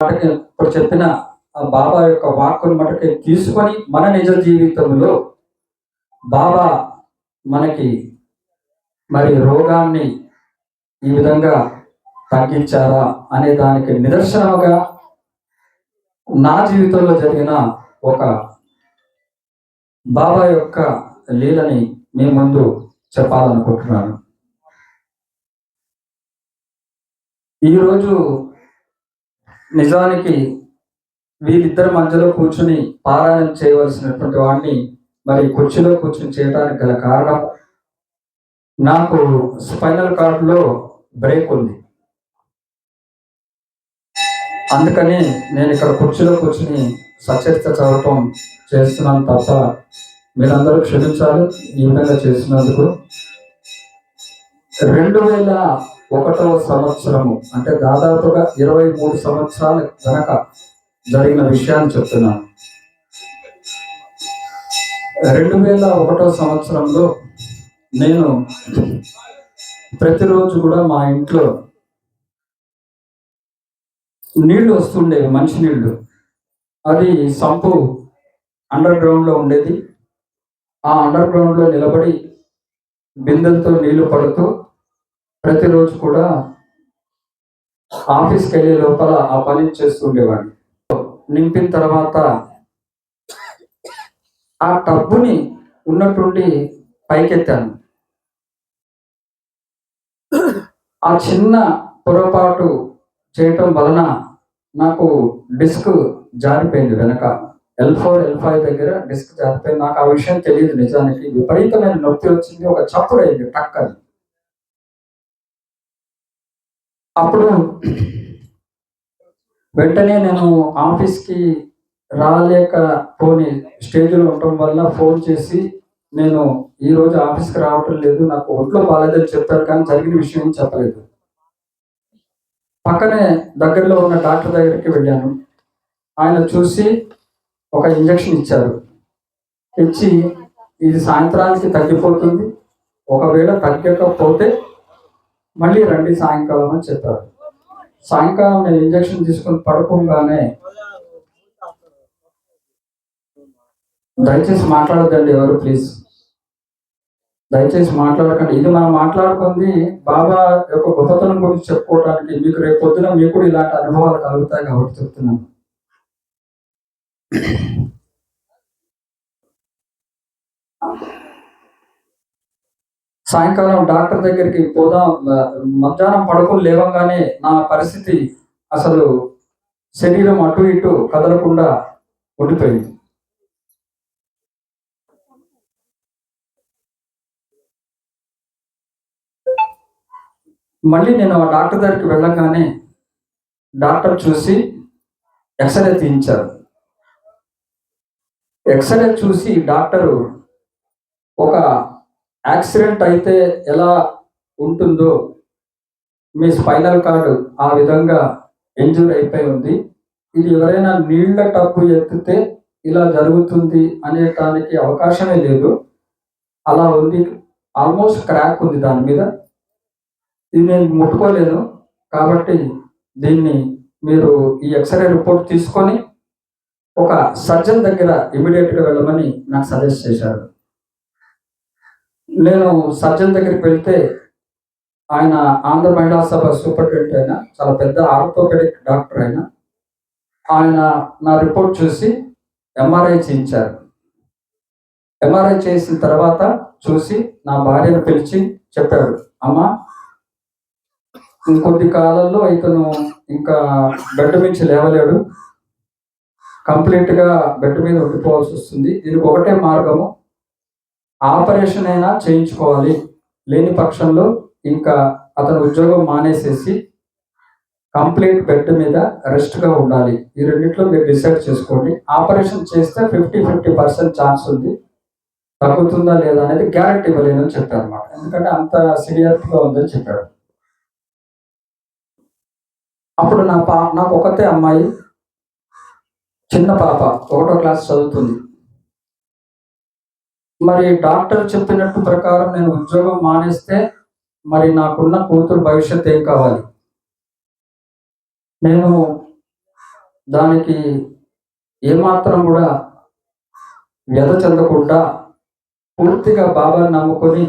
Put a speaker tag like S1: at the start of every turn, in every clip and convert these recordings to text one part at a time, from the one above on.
S1: మటుకు ఇప్పుడు చెప్పిన ఆ బాబా యొక్క వాక్కును మటుకు తీసుకొని మన నిజ జీవితంలో బాబా మనకి మరి రోగాన్ని ఈ విధంగా తగ్గించారా అనే దానికి నిదర్శనముగా నా జీవితంలో జరిగిన ఒక బాబా యొక్క లీలని మీ ముందు చెప్పాలనుకుంటున్నాను. ఈరోజు నిజానికి వీళ్ళిద్దరి మధ్యలో కూర్చుని పారాయణం చేయవలసినటువంటి వాడిని మరి కుర్చీలో కూర్చుని చేయడానికి గల కారణం నాకు స్పైనల్ కార్డులో బ్రేక్ ఉంది. అందుకని నేను ఇక్కడ కుర్చీలో కూర్చుని సచరిత చదవటం చేస్తున్నాను తప్ప మీరందరూ క్షమించాలి ఈ విధంగా చేసినందుకు. రెండు వేల ఒకటవ సంవత్సరము అంటే దాదాపుగా ఇరవై మూడు సంవత్సరాల గనక జరిగిన విషయాన్ని చెప్తున్నాను రెండు వేల ఒకటో సంవత్సరంలో నేను ప్రతిరోజు కూడా మా ఇంట్లో నీళ్ళు వస్తుండేవి మంచినీళ్ళు అది సంపు అండర్ గ్రౌండ్లో ఉండేది. ఆ అండర్ గ్రౌండ్లో నిలబడి బిందెలతో నీళ్ళు పడుతూ ప్రతిరోజు కూడా ఆఫీస్కి వెళ్ళే లోపల ఆ పని చేస్తుండేవాడిని. నింపిన తర్వాత ఆ టబ్బుని ఉన్నట్టుండి పైకెత్తాను. ఆ చిన్న పొరపాటు చేయటం వలన నాకు డిస్క్ జారిపోయింది వెనక. ఎల్ ఫోర్ ఎల్ ఫైవ్ దగ్గర డిస్క్ జారిపోయింది. నాకు ఆ విషయం తెలియదు నిజానికి. విపరీతమైన నొప్పి వచ్చింది. ఒక చప్పుడు అయింది టక్కని అని అప్పుడు వెంటనే నేను ఆఫీస్కి రాలేకపోని స్టేజ్లో ఉండటం వల్ల ఫోన్ చేసి నేను ఈరోజు ఆఫీస్కి రావటం లేదు నాకు ఒంట్లో బాగాలేదని చెప్పారు కానీ జరిగిన విషయం చెప్పలేదు. పక్కనే దగ్గరలో ఉన్న డాక్టర్ దగ్గరికి వెళ్ళాను. ఆయన చూసి ఒక ఇంజక్షన్ ఇచ్చారు. ఇచ్చి ఇది సాయంత్రానికి తగ్గిపోతుంది. ఒకవేళ తగ్గకపోతే మళ్ళీ రండి సాయంకాలం అని చెప్పారు. సాయంకాలం నేను ఇంజెక్షన్ తీసుకొని పడుకోగానే దయచేసి మాట్లాడద్దండి ఎవరు ప్లీజ్. దయచేసి మాట్లాడకండి. ఇది మనం మాట్లాడుకుంది బాబా యొక్క గొప్పతనం గురించి చెప్పుకోవడానికి మీకు రేపు పొద్దున మీకు కూడా ఇలాంటి అనుభవాలు కలుగుతాయి కాబట్టి చెప్తున్నాను. సాయంకాలం డాక్టర్ దగ్గరికి పోదాం మధ్యాహ్నం పడుకుని లేవగానే నా పరిస్థితి అసలు శరీరం అటు ఇటు కదలకుండా ఉండిపోయింది. మళ్ళీ నేను ఆ డాక్టర్ దగ్గరికి వెళ్ళగానే డాక్టర్ చూసి ఎక్స్రే తీయించారు. ఎక్స్రే చూసి డాక్టరు ఒక యాక్సిడెంట్ అయితే ఎలా ఉంటుందో మీ స్పైనల్ కార్డు ఆ విధంగా ఇంజూర్ అయిపోయి ఉంది. ఇది ఎవరైనా నీళ్ళ టప్పు ఎత్తితే ఇలా జరుగుతుంది అనేటానికి అవకాశమే లేదు. అలా ఉంది. ఆల్మోస్ట్ క్రాక్ ఉంది దాని మీద. ఇది నేను ముట్టుకోలేను కాబట్టి దీన్ని మీరు ఈ ఎక్స్రే రిపోర్ట్ తీసుకొని ఒక సర్జన్ దగ్గర ఇమీడియట్గా వెళ్ళమని నాకు సజెస్ట్ చేశారు. నేను సర్జన్ దగ్గరికి వెళ్తే ఆయన ఆంధ్ర మహిళా సభ సూపరింటెండెంట్ అయిన చాలా పెద్ద ఆర్థోపెడిక్ డాక్టర్ అయిన ఆయన నా రిపోర్ట్ చూసి ఎంఆర్ఐ చేయించారు. ఎంఆర్ఐ చేసిన తర్వాత చూసి నా భార్యను పిలిచి చెప్పాడు అమ్మ ఇంకొద్ది కాలంలో ఇతను ఇంకా బెడ్ మించి లేవలేడు. కంప్లీట్గా బెడ్ మీద ఉండిపోవాల్సి వస్తుంది. దీనికి ఒకటే మార్గము ఆపరేషన్ అయినా చేయించుకోవాలి. లేని పక్షంలో ఇంకా అతను ఉద్యోగం మానేసేసి కంప్లీట్ బెడ్ మీద రెస్ట్గా ఉండాలి. ఈ రెండింటిలో మీరు డిసైడ్ చేసుకోండి. ఆపరేషన్ చేస్తే ఫిఫ్టీ ఫిఫ్టీ పర్సెంట్ ఛాన్స్ ఉంది. తగ్గుతుందా లేదా అనేది గ్యారంటీ ఇవ్వలేను అని చెప్పారు అనమాట ఎందుకంటే అంత సీరియస్గా ఉందని చెప్పాడు అప్పుడు నా పా నాకు ఒకతే అమ్మాయి చిన్న పాప ఒకటో క్లాస్ చదువుతుంది. మరి డాక్టర్ చెప్పినట్టు ప్రకారం నేను ఉద్యోగం మానేస్తే మరి నాకున్న కూతురు భవిష్యత్ ఏం కావాలి? నేను దానికి ఏమాత్రం కూడా వ్యధ చెందకుండా పూర్తిగా బాబాని నమ్ముకొని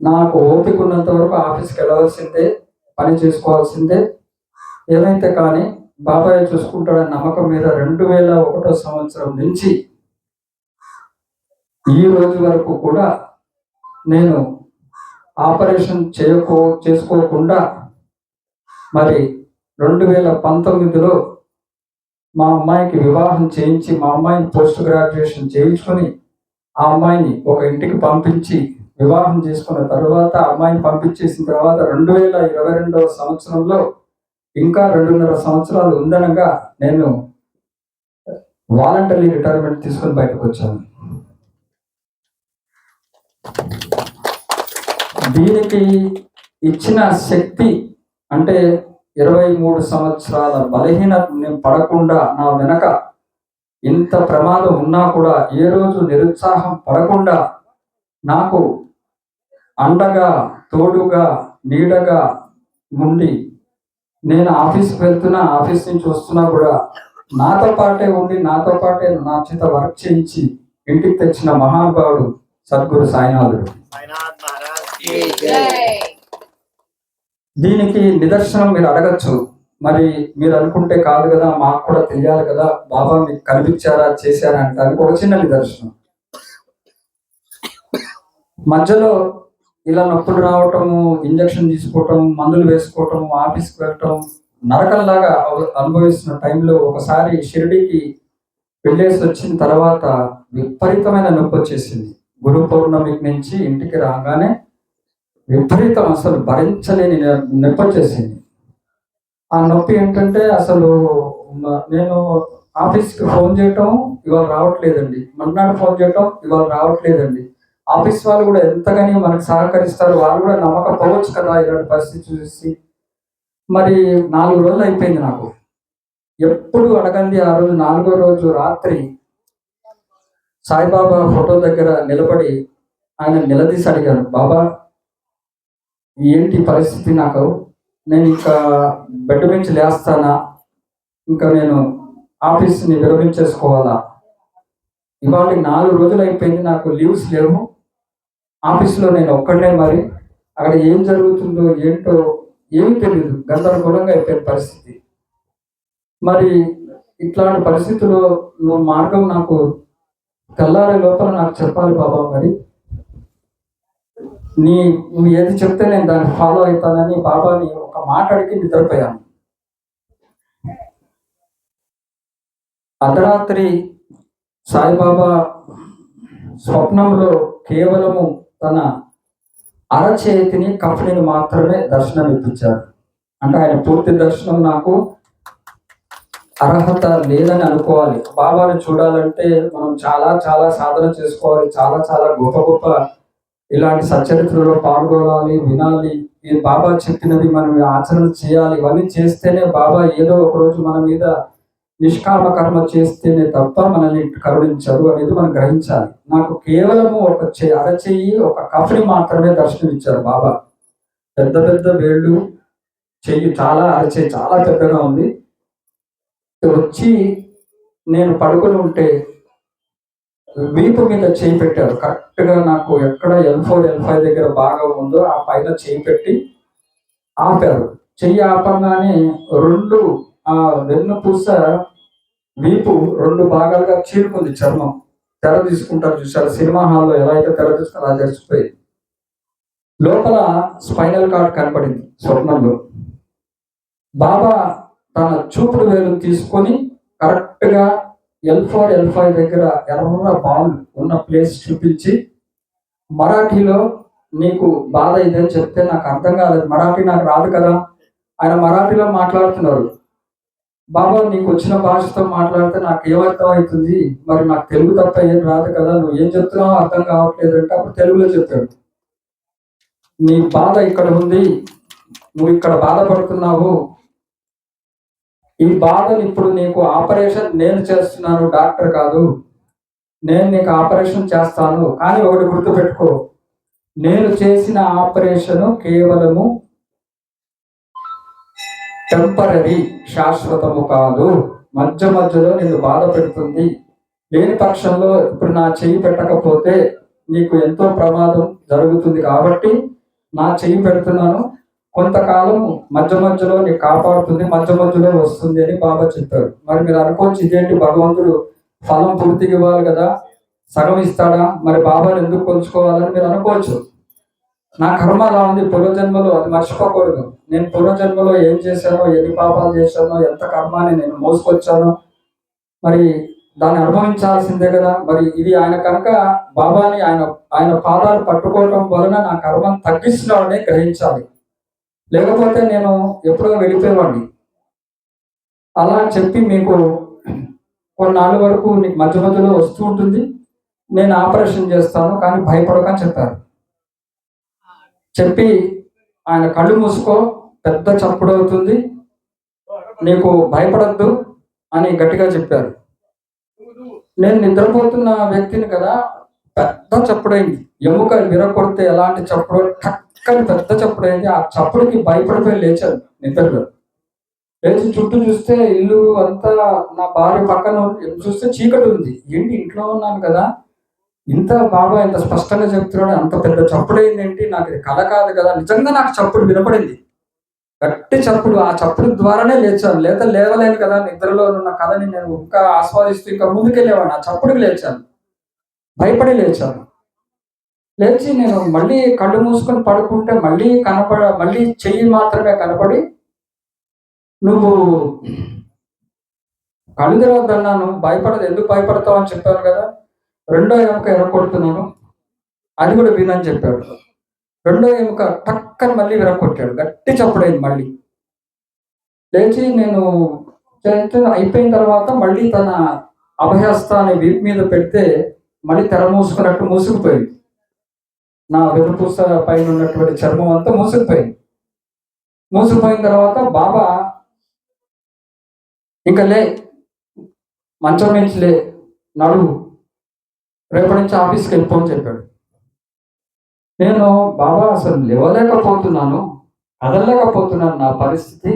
S1: నాకు ఓపిక ఉన్నంత వరకు ఆఫీస్కి వెళ్ళవలసిందే పని చేసుకోవాల్సిందే. ఏదైతే కానీ బాబాయ్ చూసుకుంటాడని నమ్మకం మీద రెండు వేల ఒకటో సంవత్సరం నుంచి ఈ రోజు వరకు కూడా నేను ఆపరేషన్ చేయకో చేసుకోకుండా మరి రెండు వేల పంతొమ్మిదిలో మా అమ్మాయికి వివాహం చేయించి మా అమ్మాయిని పోస్ట్ గ్రాడ్యుయేషన్ చేయించుకొని ఆ అమ్మాయిని ఒక ఇంటికి పంపించి వివాహం చేసుకున్న తర్వాత అమ్మాయిని పంపించేసిన తర్వాత రెండు వేల ఇరవై రెండవ సంవత్సరంలో ఇంకా రెండున్నర సంవత్సరాలు ఉందనగా నేను వాలంటరీ రిటైర్మెంట్ తీసుకొని బయటకు వచ్చాను. దీనికి ఇచ్చిన శక్తి అంటే ఇరవై మూడు సంవత్సరాల బలహీనత నేను పడకుండా నా వెనక ఇంత ప్రమాదం ఉన్నా కూడా ఏ రోజు నిరుత్సాహం పడకుండా నాకు అండగా తోడుగా నీడగా ఉండి నేను ఆఫీస్కి వెళ్తున్నా ఆఫీస్ నుంచి వస్తున్నా కూడా నాతో పాటే ఉండి నాతో పాటే నా చేత వర్క్ చేయించి ఇంటికి తెచ్చిన మహానుభావుడు సద్గురు సాయినాథుడు. దీనికి నిదర్శనం మీరు అడగచ్చు. మరి మీరు అనుకుంటే కాదు కదా మాకు కూడా తెలియాలి కదా బాబా మీకు కనిపించారా చేశారా అంటానికి ఒక చిన్న నిదర్శనం. మధ్యలో ఇలా నొప్పులు రావటము ఇంజక్షన్ తీసుకోవటం మందులు వేసుకోవటం ఆఫీస్కి వెళ్ళటం నరకంలాగా అనుభవిస్తున్న టైంలో ఒకసారి షిరిడికి వెళ్ళేసి వచ్చిన తర్వాత విపరీతమైన నొప్పి వచ్చేసింది. గురు పౌర్ణమికి నుంచి ఇంటికి రాగానే విపరీతం అసలు భరించలేని నె- నొప్పి వచ్చేసింది ఆ నొప్పి ఏంటంటే అసలు నేను ఆఫీస్కి ఫోన్ చేయటం ఇవాళ రావట్లేదండి. మన్నాడు ఫోన్ చేయటం ఇవాళ రావట్లేదండి. ఆఫీస్ వాళ్ళు కూడా ఎంతగాని మనకు సహకరిస్తారు. వాళ్ళు కూడా నమ్మకపోవచ్చు కదా ఇలాంటి పరిస్థితి చూసి. మరి నాలుగు రోజులు అయిపోయింది నాకు. ఎప్పుడు అడగంది ఆ రోజు నాలుగో రోజు రాత్రి సాయిబాబా ఫోటో దగ్గర నిలబడి ఆయన నిలదీసి అడిగాను బాబా ఏంటి పరిస్థితి నాకు? నేను ఇంకా బెడ్ నుంచి లేస్తానా? ఇంకా నేను ఆఫీస్ని విరమించేసుకోవాలా? ఇవాళ నాలుగు రోజులు అయిపోయింది నాకు లీవ్స్ లేవు. ఆఫీస్లో నేను ఒక్కడనే మరి. అక్కడ ఏం జరుగుతుందో ఏంటో ఏమి తెలియదు గందరగోళంగా అయిపోయిన పరిస్థితి. మరి ఇట్లాంటి పరిస్థితుల్లో నువ్వు మార్గం నాకు తెల్లారే లోపల నాకు చెప్పాలి బాబా మరి. నీ నువ్వు ఏది చెప్తే నేను దాన్ని ఫాలో అవుతానని బాబాని ఒక మాట అడిగి నిద్రపోయాను. అర్ధరాత్రి సాయిబాబా స్వప్నంలో కేవలము తన అరచేతిని కఫ్నిని మాత్రమే దర్శనం ఇప్పించారు అంటే ఆయన పూర్తి దర్శనం నాకు అర్హత లేదని అనుకోవాలి. బాబాని చూడాలంటే మనం చాలా చాలా సాధన చేసుకోవాలి. చాలా చాలా గొప్ప గొప్ప ఇలాంటి సచ్చరిత్రలో పాల్గొనాలి వినాలి. ఈ బాబా చెప్పినవి మనం ఆచరణ చేయాలి. ఇవన్నీ చేస్తేనే బాబా ఏదో ఒక రోజు మన మీద నిష్కామ కర్మ చేస్తేనే తప్ప మనల్ని కరుణించదు అనేది మనం గ్రహించాలి. నాకు కేవలము ఒక చే అరచెయ్యి ఒక కఫ్ని మాత్రమే దర్శనమిచ్చారు బాబా. పెద్ద పెద్ద వేళ్ళు చెయ్యి చాలా అరచే చాలా పెద్దగా ఉంది. వచ్చి నేను పడుకొని ఉంటే వీపు మీద చేయి పెట్టారు కరెక్ట్గా నాకు ఎక్కడ ఎల్ ఫోర్ ఎల్ ఫైవ్ దగ్గర బాగా ఉందో ఆ పైన చేయి పెట్టి ఆపారు చెయ్యి ఆపంగానే రెండు ఆ వెన్నుపూస వీపు రెండు భాగాలుగా చీరుకుంది చర్మం. తెర తీసుకుంటారు చూసారు సినిమా హాల్లో ఎలా అయితే తెర తీసుకుంటారో అలా తెరిచిపోయింది. లోపల స్పైనల్ కార్డ్ కనపడింది స్వప్నంలో బాబా తన చూపుడు వేలు తీసుకొని కరెక్ట్గా ఎల్ ఫోర్ ఎల్ ఫైవ్ దగ్గర ఎర్ర బాల్ ఉన్న ప్లేస్ చూపించి మరాఠీలో నీకు బాధ ఇదని చెప్తే నాకు అర్థం కాలేదు. మరాఠీ నాకు రాదు కదా? ఆయన మరాఠీలో మాట్లాడుతున్నారు. బాబా నీకు వచ్చిన భాషతో మాట్లాడితే నాకు ఏమర్థం అవుతుంది మరి నాకు తెలుగు తప్ప ఏం రాదు కదా? నువ్వు ఏం చెప్తున్నావో అర్థం కావట్లేదు అంటే అప్పుడు తెలుగులో చెప్పాడు నీ బాధ ఇక్కడ ఉంది. నువ్వు ఇక్కడ బాధపడుతున్నావు. ఈ బాధలు ఇప్పుడు నీకు ఆపరేషన్ నేను చేస్తున్నాను డాక్టర్ కాదు. నేను నీకు ఆపరేషన్ చేస్తాను. కానీ ఒకటి గుర్తుపెట్టుకో. నేను చేసిన ఆపరేషన్ కేవలము టెంపరీ శాశ్వతము కాదు. మధ్య మధ్యలో నేను బాధ పెడుతుంది. లేని పక్షంలో ఇప్పుడు నా చెయ్యి పెట్టకపోతే నీకు ఎంతో ప్రమాదం జరుగుతుంది కాబట్టి నా చెయ్యి పెడుతున్నాను. కొంతకాలం మధ్య మధ్యలో నీకు కాపాడుతుంది మధ్య మధ్యలో వస్తుంది అని బాబా చెప్పారు మరి మీరు అనుకోవచ్చు ఇదేంటి భగవంతుడు ఫలం పూర్తిగా ఇవ్వాలి కదా? సగం ఇస్తాడా? మరి బాబాను ఎందుకు కొలుచుకోవాలని మీరు అనుకోవచ్చు. నా కర్మ అలా ఉంది పూర్వజన్మలో అది మర్చిపోకూడదు. నేను పూర్వజన్మలో ఏం చేశానో ఎన్ని పాపాలు చేశానో ఎంత కర్మాన్ని నేను మోసుకొచ్చానో మరి దాన్ని అనుభవించాల్సిందే కదా. మరి ఇది ఆయన కనుక బాబాని ఆయన ఆయన పాదాలు పట్టుకోవటం వలన నా కర్మను తగ్గిస్తున్నాడని గ్రహించాలి. లేకపోతే నేను ఎప్పుడో వెళ్ళిపోయేవాడిని. అలా చెప్పి మీకు కొన్నాళ్ళ వరకు నీకు మధ్య మధ్యలో వస్తూ ఉంటుంది. నేను ఆపరేషన్ చేస్తాను కానీ భయపడకని చెప్పారు. చెప్పి ఆయన కళ్ళు మూసుకో పెద్ద చప్పుడు అవుతుంది. నీకు భయపడద్దు అని గట్టిగా చెప్పారు. నేను నిద్రపోతున్న వ్యక్తిని కదా పెద్ద చప్పుడైంది. ఎముక విరకొడితే ఎలాంటి చప్పుడు కానీ పెద్ద చప్పుడైంది ఆ చప్పుడుకి భయపడిపోయి లేచాను నిద్రలో. లేచి చుట్టూ చూస్తే ఇల్లు అంతా నా భార్య పక్కన చూస్తే చీకటి ఉంది. ఏంటి ఇంట్లో ఉన్నాను కదా? ఇంత బాబా ఇంత స్పష్టంగా చెప్తున్నాడు అంత పెద్ద చప్పుడైంది ఏంటి నాకు ఇది కళ కాదు కదా? నిజంగా నాకు చప్పుడు వినపడింది. గట్టి చప్పుడు. ఆ చప్పుడు ద్వారానే లేచాను. లేదా లేవలేను కదా? నిద్రలో ఉన్న కళని నేను ఇంకా ఆస్వాదిస్తూ ఇంకా ముందుకెళ్ళేవాడిని. ఆ చప్పుడుకి లేచాను. భయపడి లేచాను. లేచి నేను మళ్ళీ కళ్ళు మూసుకొని పడుకుంటే మళ్ళీ కనపడ మళ్ళీ చెయ్యి మాత్రమే కనపడి నువ్వు కళ్ళు తెరవద్దన్నాను భయపడదు. ఎందుకు భయపడతావు అని చెప్పాను కదా. రెండో ఎముక ఎరగొడుతున్నాను అది కూడా వినని చెప్పాడు. రెండో ఎముక టక్కని మళ్ళీ విరగొట్టాడు. గట్టి చప్పుడైంది మళ్ళీ. లేచి నేను అయిపోయిన తర్వాత మళ్ళీ తన అభయస్థాన్ని వీపు మీద పెడితే మళ్ళీ తెర మూసుకున్నట్టు మూసుకుపోయింది. నా వెనుపూస పైన ఉన్నటువంటి చర్మం అంతా మూసుకుపోయింది. మూసుకుపోయిన తర్వాత బాబా ఇంకా లే మంచం నుంచి లే నడువు. రేపటి నుంచి ఆఫీస్కి వెళ్ళిపోని చెప్పాడు. నేను బాబా అసలు లేవలేకపోతున్నాను కదలలేకపోతున్నాను నా పరిస్థితి.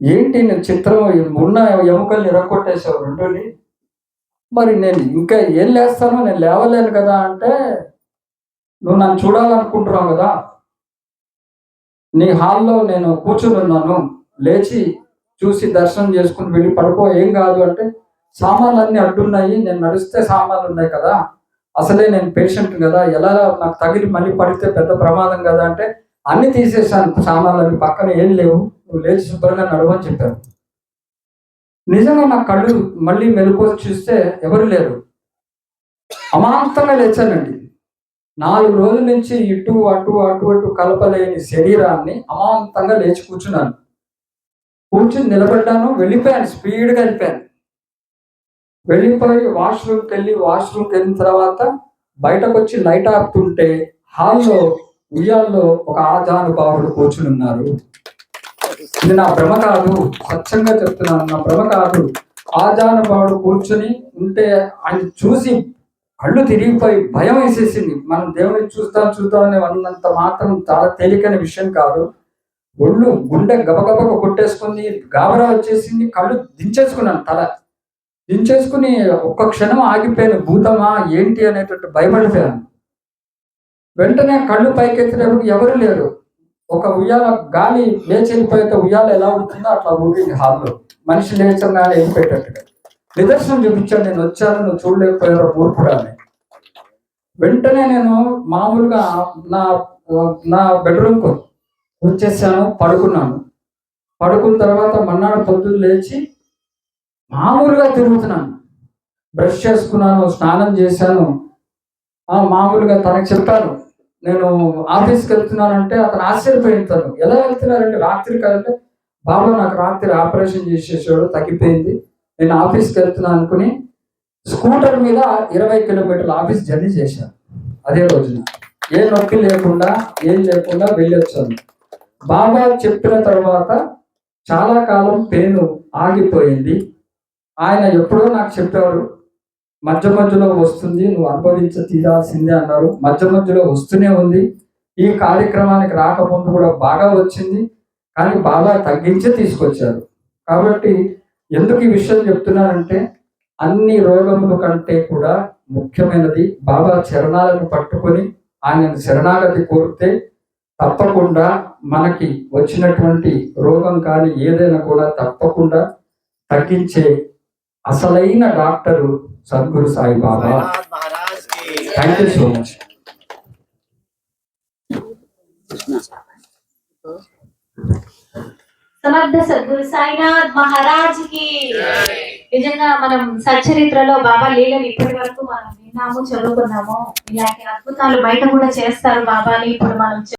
S1: ఏంటి నేను చిత్రం ఉన్న ఎముకల్ని ఇరగొట్టేసావు రెండుని మరి నేను ఇంకా ఏం లేస్తానో నేను లేవలేను కదా అంటే నువ్వు నన్ను చూడాలనుకుంటున్నావు కదా? నీ హాల్లో నేను కూర్చుని ఉన్నాను. లేచి చూసి దర్శనం చేసుకుని వెళ్ళి పడుకో. ఏం కాదు అంటే సామాన్లు అన్ని అడ్డున్నాయి. నేను నడిస్తే సామాన్లు ఉన్నాయి కదా. అసలే నేను పేషెంట్ కదా. ఎలా నాకు తగిలి మళ్ళీ పడితే పెద్ద ప్రమాదం కదా అంటే అన్ని తీసేసాను సామాన్లు అవి పక్కన ఏం లేవు. నువ్వు లేచి శుభ్రంగా నడవని చెప్పారు నిజంగా నా కళ్ళు మళ్ళీ మెలకు చూస్తే ఎవరు లేరు. అమాంతంగా లేచానండి. నాలుగు రోజుల నుంచి ఇటు అటు అటు అటు కలపలేని శరీరాన్ని అమాంతంగా లేచి కూర్చున్నాను. కూర్చుని నిలబడ్డాను వెళ్ళిపోయాను స్పీడ్గా వెళ్ళిపోయాను. వెళ్ళిపోయి వాష్రూమ్కి వెళ్ళి వాష్రూమ్కి వెళ్ళిన తర్వాత బయటకు వచ్చి లైట్ ఆపుతుంటే హాల్లో ఉయ్యాల్లో ఒక ఆజానుభావుడు కూర్చుని ఉన్నారు. ఇది నా భ్రమ కాదు స్వచ్ఛంగా చెప్తున్నాను నా భ్రమ కాదు. ఆజానుభావుడు కూర్చుని ఉంటే ఆయన చూసి కళ్ళు తిరిగిపోయి భయం వేసేసింది. మనం దేవుని చూస్తాం చూద్దాం అని అన్నంత మాత్రం చాలా తేలికైన విషయం కాదు. ఒళ్ళు గుండె గబగబగా కొట్టేసుకుని గాబరా వచ్చేసింది. కళ్ళు దించేసుకున్నాను తల. దించేసుకుని ఒక్క క్షణం ఆగిపోయాను. భూతమా ఏంటి అనేటట్టు భయపడిపోయాను. వెంటనే కళ్ళు పైకెత్తినప్పుడు ఎవరు లేరు. ఒక ఉయ్యాల గాలి లేచి వెళ్ళిపోయితే ఉయ్యాల ఎలా ఉంటుందో అట్లా ఊగింది హాల్లో. మనిషి లేచగానే వెళ్ళిపెట్టట్టుగా నిదర్శనం చూపించాను నేను వచ్చాను నువ్వు చూడలేకపోయారో మూర్ఖుడా వెంటనే నేను మామూలుగా నా నా బెడ్రూమ్కు వచ్చేసాను పడుకున్నాను. పడుకున్న తర్వాత మన్నాడు పొద్దున్న లేచి మామూలుగా తిరుగుతున్నాను. బ్రష్ చేసుకున్నాను స్నానం చేశాను. ఆ మామూలుగా తనకు చెప్పాను నేను ఆఫీస్కి వెళ్తున్నానంటే అతను ఆశ్చర్యపోయింటాను ఎలా వెళ్తున్నారంటే రాత్రి కాదంటే బాబా నాకు రాత్రి ఆపరేషన్ చేసేసాడు తగ్గిపోయింది. నేను ఆఫీస్కి వెళ్తున్నాను అనుకుని స్కూటర్ మీద ఇరవై కిలోమీటర్ల ఆఫీస్ జర్నీ చేశాను అదే రోజున. ఏ నొప్పి లేకుండా ఏం లేకుండా వెళ్ళొచ్చాను. బాబా చెప్పిన తర్వాత చాలా కాలం పెయిన్ ఆగిపోయింది. ఆయన ఎప్పుడో నాకు చెప్పారు మధ్య మధ్యలో వస్తుంది నువ్వు అనుభవించ తీరాల్సిందే అన్నారు. మధ్య మధ్యలో వస్తూనే ఉంది. ఈ కార్యక్రమానికి రాకముందు కూడా బాగా వచ్చింది. కానీ బాగా తగ్గించి తీసుకొచ్చారు. కాబట్టి ఎందుకు ఈ విషయం చెప్తున్నానంటే అన్ని రోగముల కంటే కూడా ముఖ్యమైనది బాబా చరణాలను పట్టుకొని ఆయన శరణాగతి కోరితే తప్పకుండా మనకి వచ్చినటువంటి రోగం కానీ ఏదైనా కూడా తప్పకుండా తగ్గించే అసలైన doctor Sadguru
S2: Saibaba
S1: thank you so much
S3: Samarth Sadguru Sainath మహారాజ్కి నిజంగా మనం సచ్చరిత్రలో బాబా లీలని ఇప్పటి వరకు మనం విన్నాము చదువుకున్నాము. ఇలాంటి అద్భుతాలు బయట కూడా చేస్తారు బాబాని. ఇప్పుడు మనం